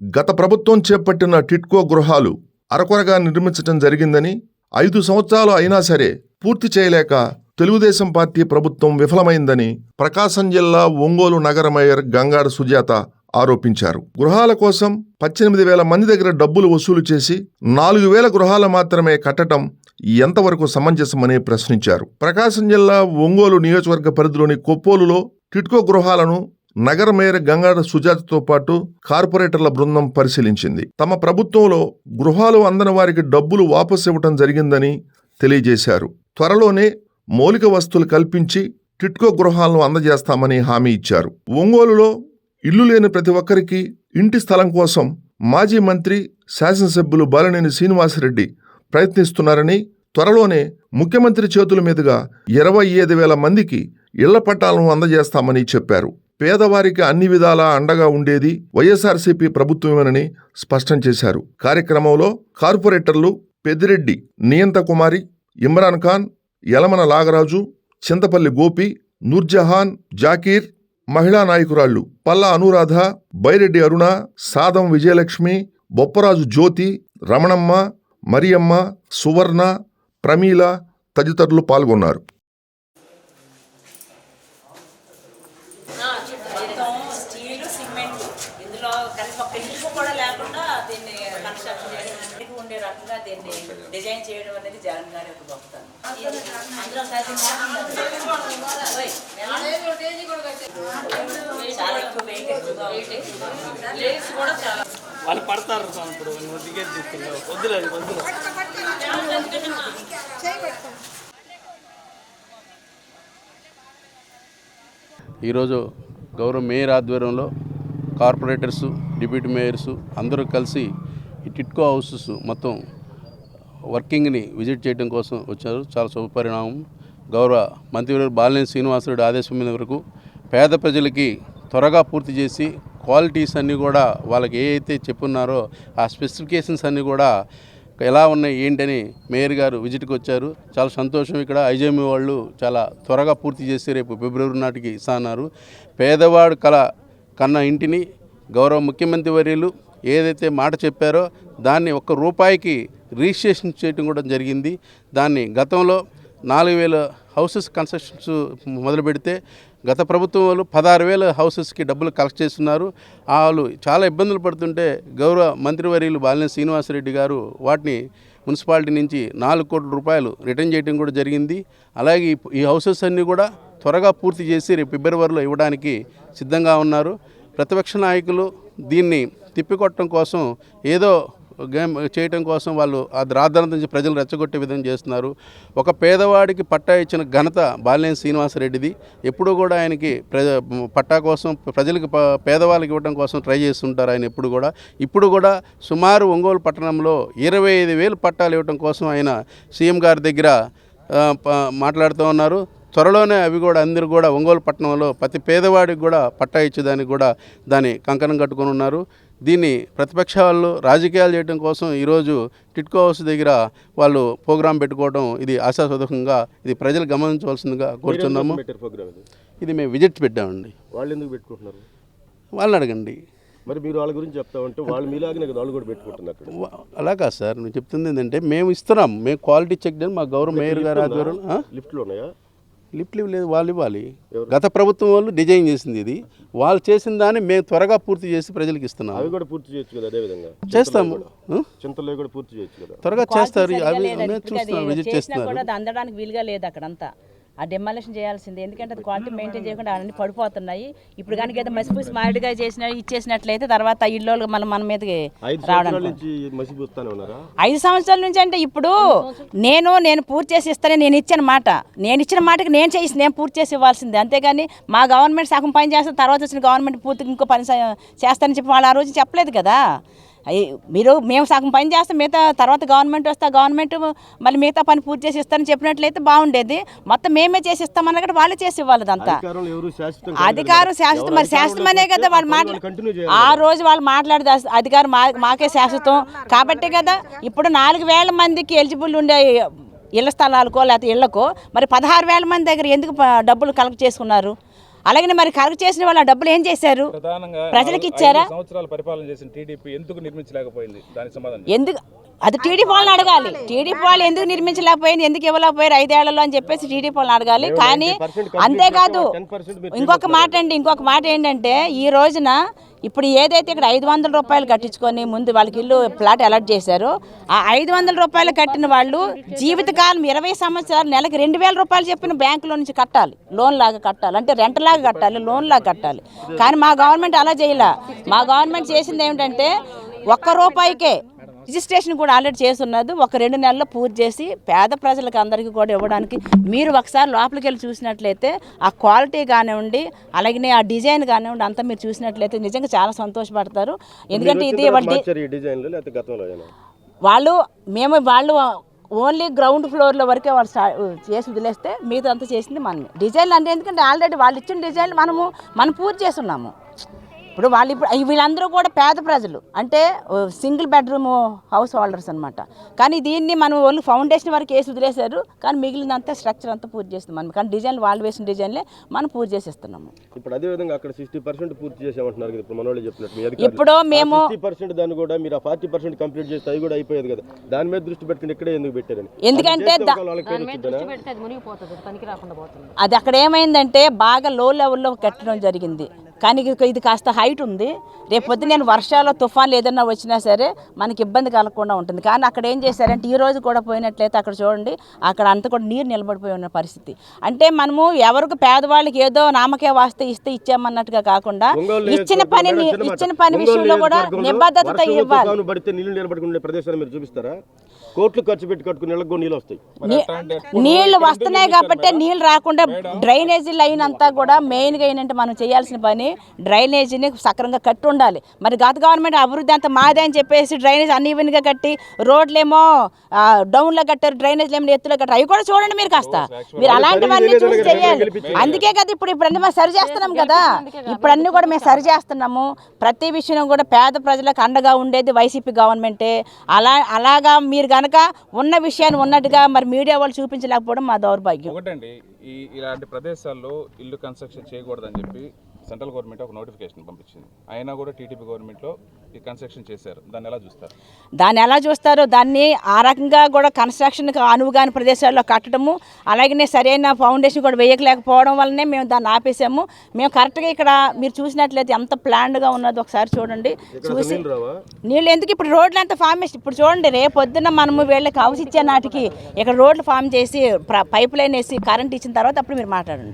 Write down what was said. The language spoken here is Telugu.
గత ప్రభుత్వం చేపట్టిన టిట్కో గృహాలు అరకొరగా నిర్మించటం జరిగిందని ఐదు సంవత్సరాలు అయినా సరే పూర్తి చేయలేక తెలుగుదేశం పార్టీ ప్రభుత్వం విఫలమైందని ప్రకాశం జిల్లా ఒంగోలు నగర మేయర్ గంగాడ సుజాత ఆరోపించారు. గృహాల కోసం పద్దెనిమిది వేల మంది దగ్గర డబ్బులు వసూలు చేసి నాలుగు వేల గృహాలు మాత్రమే కట్టడం ఎంతవరకు సమంజసమని ప్రశ్నించారు. ప్రకాశం జిల్లా ఒంగోలు నియోజకవర్గ పరిధిలోని కొప్పోలులో టిట్కో గృహాలను నగర మేయర్ గంగాడ సుజాతతో పాటు కార్పొరేటర్ల బృందం పరిశీలించింది. తమ ప్రభుత్వంలో గృహాలు అందని వారికి డబ్బులు వాపసు ఇవ్వటం జరిగిందని తెలియజేశారు. త్వరలోనే మౌలిక వస్తువులు కల్పించి టిట్కో గృహాలను అందజేస్తామని హామీ ఇచ్చారు. ఒంగోలులో ఇల్లు లేని ప్రతి ఒక్కరికి ఇంటి స్థలం కోసం మాజీ మంత్రి శాసనసభ్యులు బాలినేని శ్రీనివాసరెడ్డి ప్రయత్నిస్తున్నారని త్వరలోనే ముఖ్యమంత్రి చేతుల మీదుగా ఇరవై ఐదు వేల మందికి ఇళ్ళ పట్టాలను అందజేస్తామని చెప్పారు. పేదవారికి అన్ని విధాలా అండగా ఉండేది వైఎస్ఆర్సీపీ ప్రభుత్వమేనని స్పష్టం చేశారు. కార్యక్రమంలో కార్పొరేటర్లు పెద్దిరెడ్డి నియంత కుమారి ఇమ్రాన్ ఖాన్ యలమన లాగరాజు చింతపల్లి గోపి నూర్జహాన్ జాకీర్ మహిళా నాయకురాళ్ళు పల్లా అనురాధ బైరెడ్డి అరుణ సాదం విజయలక్ష్మి బొప్పరాజు జ్యోతి రమణమ్మ మరియమ్మ సువర్ణ ప్రమీల తదితరులు పాల్గొన్నారు. కనీసం ఒక ఇటుక కూడా లేకుండా దీన్ని కన్స్ట్రక్షన్ చేయడానికి ఉండే రకంగా దీన్ని డిజైన్ చేయడం అనేది జగన్ గారి యొక్క గొప్పతనం. అందులో సగం ఓయ్, చాలా ఎక్కువ వెయిట్ ఎక్కువగా ఉంది. లేస్ కూడా చాలా వాళ్ళు పడతారు ఇప్పుడు నువ్వు టికెట్ తీసుకెళ్ళావు వద్దులే అది వద్దులే. ఈరోజు గౌరవ మేయర్ ఆధ్వర్యంలో కార్పొరేటర్స్ డిప్యూటీ మేయర్స్ అందరూ కలిసి ఈ టిట్కో హౌసెస్ మొత్తం వర్కింగ్ని విజిట్ చేయడం కోసం వచ్చారు. చాలా శుభపరిణామం. గౌరవ మంత్రివర్యులు బాలినేని శ్రీనివాసరెడ్డి ఆదేశం మీద వరకు పేద ప్రజలకి త్వరగా పూర్తి చేసి క్వాలిటీస్ అన్నీ కూడా వాళ్ళకి ఏ అయితే చెప్పున్నారో ఆ స్పెసిఫికేషన్స్ అన్నీ కూడా ఎలా ఉన్నాయి ఏంటని మేయర్ గారు విజిట్కి వచ్చారు. చాలా సంతోషం ఇక్కడ. ఐజేమి వాళ్ళు చాలా త్వరగా పూర్తి చేసి రేపు ఫిబ్రవరి నాటికి ఇస్తా అన్నారు పేదవాడు కళ కన్న ఇంటిని గౌరవ ముఖ్యమంత్రి వర్యులు ఏదైతే మాట చెప్పారో దాన్ని ఒక్క రూపాయికి రిజిస్ట్రేషన్ చేయడం కూడా జరిగింది. దాన్ని గతంలో నాలుగు వేల హౌసెస్ కన్స్ట్రక్షన్స్ మొదలు పెడితే గత ప్రభుత్వం వాళ్ళు పదహారు వేల హౌసెస్కి డబ్బులు కలెక్ట్ చేస్తున్నారు. వాళ్ళు చాలా ఇబ్బందులు పడుతుంటే గౌరవ మంత్రివర్యులు బాలినేని శ్రీనివాసరెడ్డి గారు వాటిని మున్సిపాలిటీ నుంచి నాలుగు కోట్ల రూపాయలు రిటర్న్ చేయడం కూడా జరిగింది. అలాగే ఈ హౌసెస్ అన్నీ కూడా త్వరగా పూర్తి చేసి రేపు ఫిబ్రవరిలో ఇవ్వడానికి సిద్ధంగా ఉన్నారు. ప్రతిపక్ష నాయకులు దీన్ని తిప్పికొట్టడం కోసం ఏదో గేమ్ చేయటం కోసం వాళ్ళు ఆ రాద్ధాంతం నుంచి ప్రజలు రెచ్చగొట్టే విధంగా చేస్తున్నారు. ఒక పేదవాడికి పట్టా ఇచ్చిన ఘనత బాలినేని శ్రీనివాసరెడ్డిది. ఎప్పుడూ కూడా ఆయనకి ప్రజ పట్టా కోసం ప్రజలకు పేదవాళ్ళకి ఇవ్వడం కోసం ట్రై చేస్తుంటారు ఆయన ఎప్పుడు కూడా. ఇప్పుడు కూడా సుమారు ఒంగోలు పట్టణంలో ఇరవై ఐదు వేలు పట్టాలు ఇవ్వడం కోసం ఆయన సీఎం గారి దగ్గర మాట్లాడుతూ ఉన్నారు. త్వరలోనే అవి కూడా అందరూ కూడా ఒంగోలు పట్టణంలో ప్రతి పేదవాడికి కూడా పట్టా ఇచ్చేదానికి కూడా దాన్ని కంకణం కట్టుకొని ఉన్నారు. దీన్ని ప్రతిపక్ష వాళ్ళు రాజకీయాలు చేయడం కోసం ఈరోజు టిట్కో హౌస్ దగ్గర వాళ్ళు ప్రోగ్రాం పెట్టుకోవడం ఇది ఆశాస్పదకంగా ఇది ప్రజలు గమనించవలసిందిగా ప్రోగ్రామ్ ఇది? మేము విజిట్ పెట్టామండి. వాళ్ళు ఎందుకు పెట్టుకుంటున్నారు? వాళ్ళని అడగండి. మరి మీరు వాళ్ళ గురించి చెప్తా ఉంటే వాళ్ళు మీలాగానే కదా వాళ్ళు కూడా పెట్టుకుంటున్నారు అలా కాదు సార్ నేను చెప్తుంది ఏంటంటే మేము ఇస్తున్నాం. మేము క్వాలిటీ చెక్ చేయడం మా గౌరవ మేయర్ గారు ఆధ్వర్యం? లిఫ్ట్లో ఉన్నాయా? లిఫ్ట్ లివ్ లేదు వాళ్ళు ఇవ్వాలి. గత ప్రభుత్వం వాళ్ళు డిజైన్ చేసింది ఇది. వాళ్ళు చేసిన దాన్ని మేము త్వరగా పూర్తి చేసి ప్రజలకు ఇస్తున్నాం అవి కూడా పూర్తి చేయొచ్చు కదా అదే విధంగా చేస్తాము? చింతలో కూడా? పూర్తి చేయొచ్చు కదా? త్వరగా చేస్తారు. అవి లేదండి. మేము ఇప్పటికి అది చూస్తున్నాం విజిట్ చేస్తున్నారు. అందడానికి వీలుగా లేదు అక్కడంతా. ఆ డెమాలిషన్ చేయాల్సిందే. ఎందుకంటే అది క్వాలిటీ మెయింటైన్ చేయకుండా అన్ని పడిపోతున్నాయి. ఇప్పుడు కనుక ఏదో మసిపూసి మాడిగా చేసిన ఇచ్చేసినట్లయితే తర్వాత ఆ ఇల్లు మన మన మీదకి ఐదు రావడం ఐదు సంవత్సరాల నుంచి అంటే ఇప్పుడు నేను నేను పూర్తి చేసి ఇస్తానని నేను ఇచ్చిన మాట. నేను ఇచ్చిన మాటకి నేను చేసి నేను పూర్తి చేసి ఇవ్వాల్సిందే. అంతేగాని మా గవర్నమెంట్ సగం పని చేస్తే తర్వాత వచ్చిన గవర్నమెంట్ పూర్తిగా ఇంకో పని చేస్తానని చెప్పి వాళ్ళు ఆ రోజు చెప్పలేదు కదా. మీరు మేము సగం పని చేస్తాం మిగతా తర్వాత గవర్నమెంట్ వస్తే గవర్నమెంట్ మళ్ళీ మిగతా పని పూర్తి చేసి ఇస్తానని చెప్పినట్లయితే బాగుండేది. మొత్తం మేమే చేసి ఇస్తామన్నా కూడా వాళ్ళే చేసి ఇవ్వాలి శాశ్వతం అధికారం శాశ్వతం మరి శాశ్వతమనే కదా వాళ్ళు మాట్లా కంటిన్యూ ఆ రోజు వాళ్ళు మాట్లాడేది అధికారం మాకే శాశ్వతం. కాబట్టి కదా ఇప్పుడు నాలుగు వేల మందికి ఎలిజిబుల్ ఉండే ఇళ్ళ స్థలాలకో లేకపోతే ఇళ్ళకో మరి పదహారు వేల మంది దగ్గర ఎందుకు డబ్బులు కలెక్ట్ చేసుకున్నారు? అలాగే మరి కరెక్ట్ చేసిన వాళ్ళు ఆ డబ్బులు ఏం చేశారు? ప్రధానంగా ప్రజలకు ఇచ్చారా? సంవత్సరాలు పరిపాలన చేసిన టీడీపీ ఎందుకు నిర్మించలేకపోయింది? దానికి సమాధానం ఎందుకు? అది టీడీపీ వాళ్ళని అడగాలి. టీడీపీ వాళ్ళు ఎందుకు నిర్మించలేకపోయింది? ఎందుకు ఇవ్వలేకపోయారు ఐదేళ్ళలో అని చెప్పేసి టీడీపీ వాళ్ళని అడగాలి. కానీ 90% complete అంతేకాదు చేశారు. 10% మీరు ఇంకొక మాట అండి ఇంకొక మాట ఏంటంటే ఈ రోజున ఇప్పుడు ఏదైతే ఇక్కడ ఐదు వందల రూపాయలు కట్టించుకొని ముందు వాళ్ళకి ఇల్లు ప్లాట్ అలాట్ చేశారో ఆ ఐదు వందల రూపాయలు కట్టిన వాళ్ళు జీవితకాలం ఇరవై సంవత్సరాలు నెలకి రెండు వేల రూపాయలు చెప్పిన బ్యాంకులో నుంచి కట్టాలి. లోన్ లాగా కట్టాలి. అంటే రెంట్ లాగా కట్టాలి లోన్ లాగా కట్టాలి. కానీ మా గవర్నమెంట్ అలా చేయలే. మా గవర్నమెంట్ చేసింది ఏమిటంటే ఒక్క రూపాయికే రిజిస్ట్రేషన్ కూడా ఆల్రెడీ చేస్తున్నది. ఒక రెండు నెలల్లో పూర్తి చేసి పేద ప్రజలకు అందరికీ కూడా ఇవ్వడానికి మీరు ఒకసారి లోపలికి వెళ్ళి చూసినట్లయితే ఆ క్వాలిటీ కానివ్వండి అలాగే ఆ డిజైన్ కానివ్వండి అంతా మీరు చూసినట్లయితే నిజంగా చాలా సంతోషపడతారు. ఎందుకంటే ఇది వాళ్ళ మేము వాళ్ళు ఓన్లీ గ్రౌండ్ ఫ్లోర్లో వరకే వాళ్ళు చేసి వదిలేస్తే మిగతా అంతా చేసింది మనమే. డిజైన్లు అంటే ఎందుకంటే ఆల్రెడీ వాళ్ళు ఇచ్చిన డిజైన్లు మనము మనం పూర్తి చేస్తున్నాము. ఇప్పుడు వాళ్ళు ఇప్పుడు వీళ్ళందరూ కూడా పేద ప్రజలు. అంటే సింగిల్ బెడ్రూమ్ హౌస్ హోల్డర్స్ అనమాట కానీ దీన్ని మనం ఓన్లీ ఫౌండేషన్ వరకు వేసి వదిలేశారు. కానీ మిగిలినంతా స్ట్రక్చర్ అంతా పూర్తి చేస్తున్నాం మనం కానీ డిజైన్లు వాళ్ళు వేసిన డిజైన్లే మనం పూర్తి చేసేస్తున్నాము. ఇప్పుడు అదే విధంగా అక్కడ సిక్స్టీ పర్సెంట్ పూర్తి చేసామంటున్నారు కదా. ఇప్పుడు మనోళ్ళు చెప్పినట్టు. ఇప్పుడు మేము పర్సెంట్ దాన్ని కూడా మీరు ఫార్టీ పర్సెంట్ కంప్లీట్ చేస్తే అవి కూడా అయిపోయేది కదా. దాని మీద దృష్టి పెట్టుకుని ఇక్కడే ఎందుకు పెట్టారని? ఎందుకంటే అది అది అది అక్కడ ఏమైందంటే బాగా లో లెవెల్లో కట్టడం జరిగింది. కానీ ఇది- కాస్త హైట్ ఉంది. రేపు పొద్దున నేను వర్షాలు తుఫాన్లు ఏదైనా వచ్చినా సరే మనకి ఇబ్బంది కలగకుండా ఉంటుంది. కానీ అక్కడ ఏం చేశారంటే ఈ రోజు కూడా పోయినట్లయితే అక్కడ చూడండి అక్కడ అంతా కూడా నీరు నిలబడిపోయి ఉన్న పరిస్థితి. అంటే మనము ఎవరికి పేదవాళ్ళకి ఏదో నామకే వాస్తే ఇస్తే ఇచ్చామన్నట్టుగా కాకుండా ఇచ్చిన పని. ఇచ్చిన పని విషయంలో కూడా నిబద్ధత ఇవ్వాలి. కోట్లు ఖర్చు పెట్టి కట్టుకుని నీళ్ళు వస్తాయి. నీళ్ళు వస్తున్నాయి కాబట్టి నీళ్ళు రాకుండా డ్రైనేజీ లైన్ అంతా కూడా మెయిన్గా ఏంటంటే మనం చేయాల్సిన పని డ్రైనేజీని సక్రంగా కట్టి ఉండాలి. మరి గత గవర్నమెంట్ అభివృద్ధి అంతా మాదే అని చెప్పేసి డ్రైనేజ్ అన్ఈవెన్గా కట్టి రోడ్లేమో డౌన్లో కట్టారు డ్రైనేజ్లు ఏమో ఎత్తులో కట్టారు అవి కూడా చూడండి మీరు కాస్త. మీరు అలాంటివన్నీ చూసి చేయాలి. అందుకే కదా ఇప్పుడు ఇప్పుడు అన్ని మనం సరి చేస్తున్నాం కదా. ఇప్పుడు అన్ని కూడా మేము సరి చేస్తున్నాము. ప్రతి విషయం కూడా పేద ప్రజలకు అండగా ఉండేది వైసీపీ గవర్నమెంటే. అలా అలాగా మీరు కనుక ఉన్న విషయాన్ని ఉన్నట్టుగా మరి మీడియా వాళ్ళు చూపించలేకపోవడం మా దౌర్భాగ్యం. ఒకటండి ఈ ఇలాంటి ప్రదేశాల్లో ఇల్లు కన్స్ట్రక్షన్ చేయకూడదని చెప్పి సెంట్రల్ గవర్నమెంట్ ఒక నోటిఫికేషన్ పంపించింది. అయినా కూడా టీడీపీ గవర్నమెంట్లో ఈ కన్స్ట్రక్షన్ చేశారు. దాన్ని ఎలా చూస్తారు? దాన్ని ఎలా చూస్తారో? దాన్ని ఆ రకంగా కూడా కన్స్ట్రక్షన్కి అనువుగాని ప్రదేశాల్లో కట్టడము అలాగనే సరైన ఫౌండేషన్ కూడా వేయలేకపోవడం వల్లనే మేము దాన్ని ఆపేసాము మేము కరెక్ట్గా ఇక్కడ మీరు చూసినట్లయితే ఎంత ప్లాన్డ్గా ఉన్నది ఒకసారి చూడండి. చూసి నీళ్ళు ఎందుకు? ఇప్పుడు రోడ్లు అంతా ఫార్మేషన్ ఇప్పుడు చూడండి రేపు పొద్దున్న మనము వీళ్ళకి హౌస్ ఇచ్చే నాటికి ఇక్కడ రోడ్లు ఫామ్ చేసి పైప్ లైన్ వేసి కరెంట్ ఇచ్చిన తర్వాత అప్పుడు మీరు మాట్లాడండి.